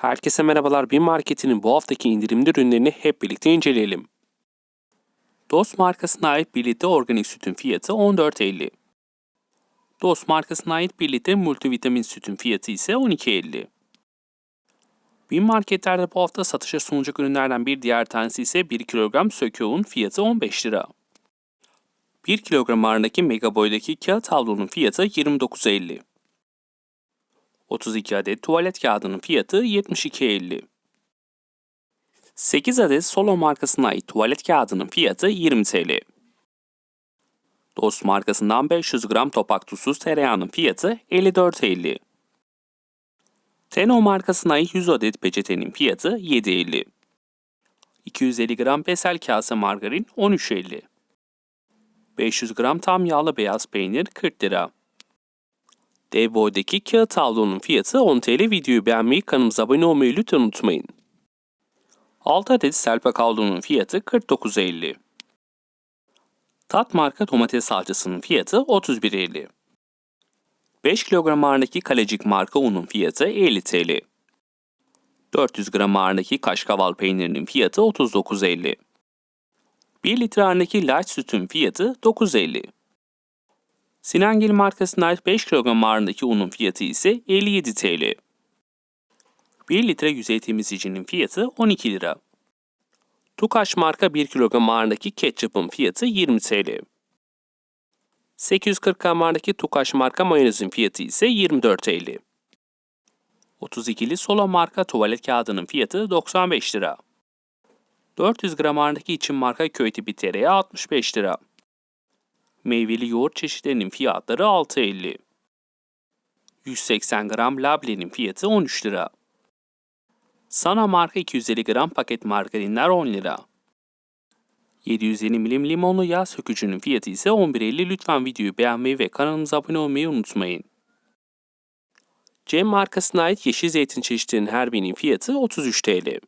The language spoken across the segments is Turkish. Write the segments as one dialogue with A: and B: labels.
A: Herkese merhabalar. Bir marketinin bu haftaki indirimli ürünlerini hep birlikte inceleyelim. Dost markasına ait 1 litre organik sütün fiyatı 14.50. Dost markasına ait 1 litre multivitamin sütün fiyatı ise 12.50. Bin marketlerde bu hafta satışa sunulacak ürünlerden bir diğer tanesi ise 1 kilogram sökeoğun fiyatı 15 lira. 1 kilogram ağırlığındaki mega boydaki kağıt havlunun fiyatı 29.50. 32 adet tuvalet kağıdının fiyatı 72.50. 8 adet Solo markasına ait tuvalet kağıdının fiyatı 20 TL. Dost markasından 500 gram topak tuzsuz tereyağının fiyatı 54.50. Teno markasına ait 100 adet peçetenin fiyatı 7.50. 250 gram pesel kase margarin 13.50. 500 gram tam yağlı beyaz peynir 40 lira. Dev boydaki kağıt havlunun fiyatı 10 TL. Videoyu beğenmeyi, kanalımıza abone olmayı lütfen unutmayın. 6 adet selpak havlunun fiyatı 49.50. Tat marka domates salçasının fiyatı 31.50. 5 kilogram ağırlığındaki kalecik marka unun fiyatı 50 TL. 400 gram ağırlığındaki kaşkaval peynirinin fiyatı 39.50. 1 litre ağırlığındaki light sütün fiyatı 9.50. Sinangil markasına ait 5 kilogram ağırlığındaki unun fiyatı ise 57 TL. 1 litre yüzey temizleyicinin fiyatı 12 lira. Tukaş marka 1 kilogram ağırlığındaki ketçapın fiyatı 20 TL. 840 gram ağırlığındaki Tukaş marka mayonezin fiyatı ise 24 TL. 32'li Solo marka tuvalet kağıdının fiyatı 95 lira. 400 gram ağırlığındaki için marka köy tipi tereyağı 65 lira. Meyveli yoğurt çeşitlerinin fiyatları 6.50. 180 gram labnenin fiyatı 13 lira. Sana marka 250 gram paket margarinler 10 lira. 750 milim limonlu yağ sökücünün fiyatı ise 11.50. Lütfen videoyu beğenmeyi ve kanalımıza abone olmayı unutmayın. Cem markasına ait yeşil zeytin çeşitlerinin her birinin fiyatı 33 TL.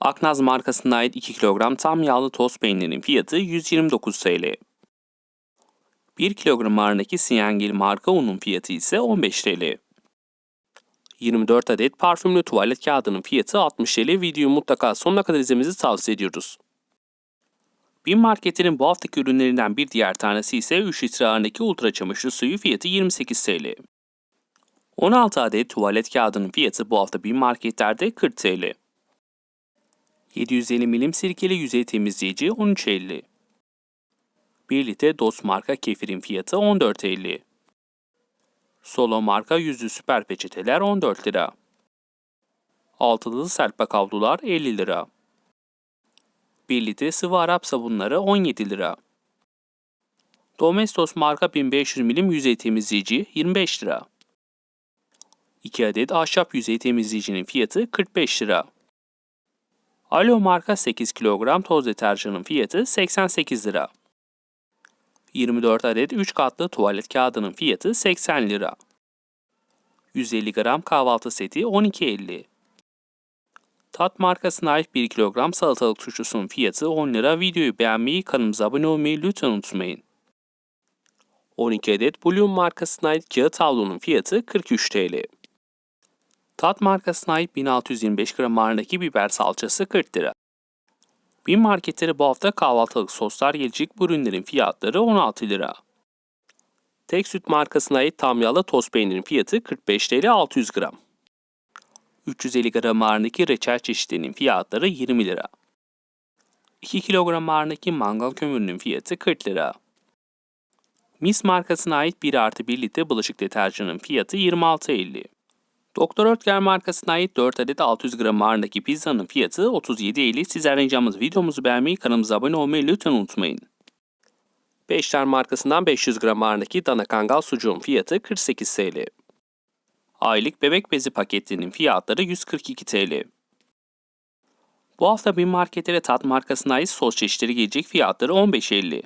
A: Aknaz markasına ait 2 kilogram tam yağlı toz peynirinin fiyatı 129 TL. 1 kilogram ağırlığındaki Siyangil marka unun fiyatı ise 15 TL. 24 adet parfümlü tuvalet kağıdının fiyatı 60 TL. Videoyu mutlaka sonuna kadar izlemenizi tavsiye ediyoruz. Bin marketinin bu haftaki ürünlerinden bir diğer tanesi ise 3 litre ağırlığındaki ultra çamaşır suyu fiyatı 28 TL. 16 adet tuvalet kağıdının fiyatı bu hafta bin marketlerde 40 TL. 750 milim sirkeli yüzey temizleyici 13.50. 1 litre Dost marka kefirin fiyatı 14.50. Solo marka yüzlü süper peçeteler 14 lira. Altılı serpak havlular 50 lira. 1 litre sıvı Arap sabunları 17 lira. Domestos marka 1500 milim yüzey temizleyici 25 lira. 2 adet ahşap yüzey temizleyicinin fiyatı 45 lira. Alo marka 8 kilogram toz deterjanın fiyatı 88 lira. 24 adet 3 katlı tuvalet kağıdının fiyatı 80 lira. 150 gram kahvaltı seti 12.50. Tat markasına ait 1 kilogram salatalık turşusunun fiyatı 10 lira. Videoyu beğenmeyi, kanalımıza abone olmayı lütfen unutmayın. 12 adet Bloom markasına ait kağıt havlunun fiyatı 43 TL. Tat markasına ait 1625 gram ağırlığındaki biber salçası 40 lira. Bin marketleri bu hafta kahvaltılık soslar gelecek bu ürünlerin fiyatları 16 lira. Tek süt markasına ait tam yağlı toz peynirin fiyatı 45 TL 600 gram. 350 gram ağırlığındaki reçel çeşitlerinin fiyatları 20 lira. 2 kilogram ağırlığındaki mangal kömürünün fiyatı 40 lira. Mis markasına ait 1 artı 1 litre bulaşık deterjanının fiyatı 26.50. Doktor Oetker markasına ait 4 adet 600 gram ağırlığındaki pizzanın fiyatı 37.50. Sizlerden ricamız videomuzu beğenmeyi, kanalımıza abone olmayı lütfen unutmayın. Beşler markasından 500 gram ağırlığındaki dana kangal sucuğun fiyatı 48 TL. Aylık bebek bezi paketlerinin fiyatları 142 TL. Bu hafta bir marketlere tat markasına ait sos çeşitleri gelecek fiyatları 15.50.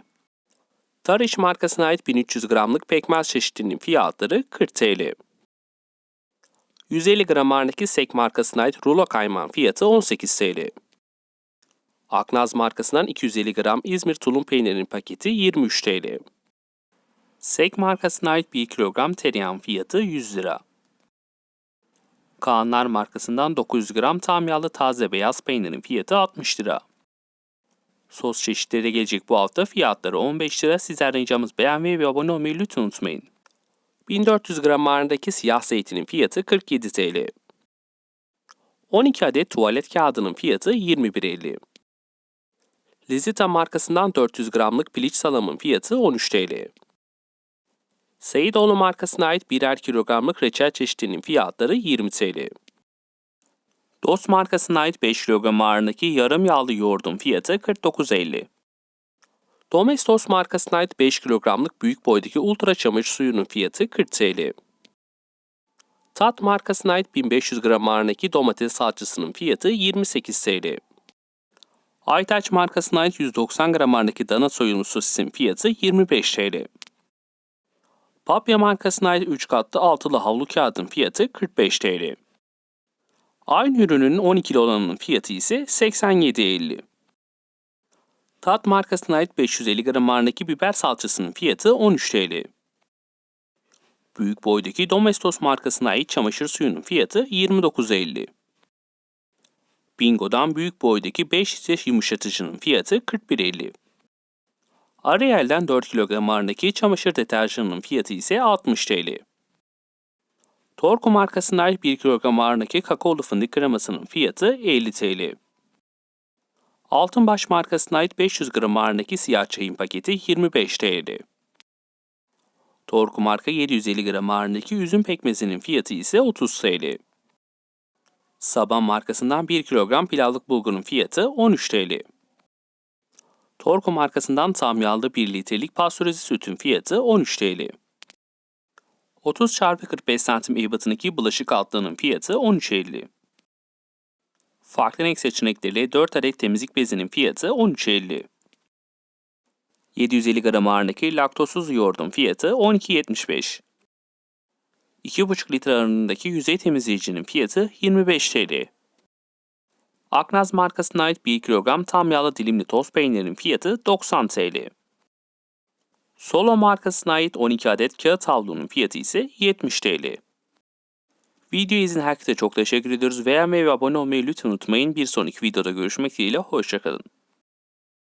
A: Tariş markasına ait 1300 gramlık pekmez çeşitlerinin fiyatları 40 TL. 150 gram ağırlığındaki Sek markasına ait rulo kaymağın fiyatı 18 TL. Aknaz markasından 250 gram İzmir tulum peynirinin paketi 23 TL. Sek markasına ait 1 kilogram tereyağın fiyatı 100 lira. Kaanlar markasından 900 gram tam yağlı taze beyaz peynirin fiyatı 60 lira. Sos çeşitleri gelecek bu hafta fiyatları 15 lira. Sizlerden ricamız beğenmeyi ve abone olmayı lütfen unutmayın. 1400 gram ağırlığındaki siyah zeytinin fiyatı 47 TL. 12 adet tuvalet kağıdının fiyatı 21.50. Lizita markasından 400 gramlık piliç salamın fiyatı 13 TL. Seyidoğlu markasına ait birer kilogramlık reçel çeşitinin fiyatları 20 TL. Dost markasına ait 5 kilogram ağırlığındaki yarım yağlı yoğurdun fiyatı 49.50. Domestos markasına ait 5 kilogramlık büyük boydaki ultra çamaşır suyunun fiyatı 40 TL. Tat markasına ait 1500 gram ağırlığındaki domates salçasının fiyatı 28 TL. Aytaç markasına ait 190 gram ağırlığındaki dana soyulmuş sosisin fiyatı 25 TL. Papya markasına ait 3 katlı altılı havlu kağıdın fiyatı 45 TL. Aynı ürünün 12'li olanının fiyatı ise 87.50. Tat markasına ait 550 gram ağırlığındaki biber salçasının fiyatı 13 TL. Büyük boydaki Domestos markasına ait çamaşır suyunun fiyatı 29.50. Bingo'dan büyük boydaki 5 litre yumuşatıcının fiyatı 41.50. Ariel'den 4 kilogram ağırlığındaki çamaşır deterjanının fiyatı ise 60 TL. Torku markasına ait 1 kilogram ağırlığındaki kakaolu fındık kremasının fiyatı 50 TL. Altınbaş markasına ait 500 gram ağırlığındaki siyah çayın paketi 25 TL. Torku marka 750 gram ağırlığındaki üzüm pekmezinin fiyatı ise 30 TL. Saban markasından 1 kilogram pilavlık bulgurun fiyatı 13 TL. Torku markasından tam yağlı 1 litrelik pastörize sütün fiyatı 13 TL. 30 x 45 cm ebatındaki bulaşık altlığının fiyatı 13.50. Farklı renk seçenekleriyle 4 adet temizlik bezinin fiyatı 13.50. 750 gram ağırlığındaki laktozsuz yoğurdun fiyatı 12.75. 2,5 litre ağırlığındaki yüzey temizleyicinin fiyatı 25 TL. Aknaz markasına ait 1 kilogram tam yağlı dilimli toz peynirin fiyatı 90 TL. Solo markasına ait 12 adet kağıt havlunun fiyatı ise 70 TL. Video izin herkese çok teşekkür ediyoruz. Beğenmeyi ve abone olmayı lütfen unutmayın. Bir sonraki videoda görüşmek dileğiyle. Hoşçakalın.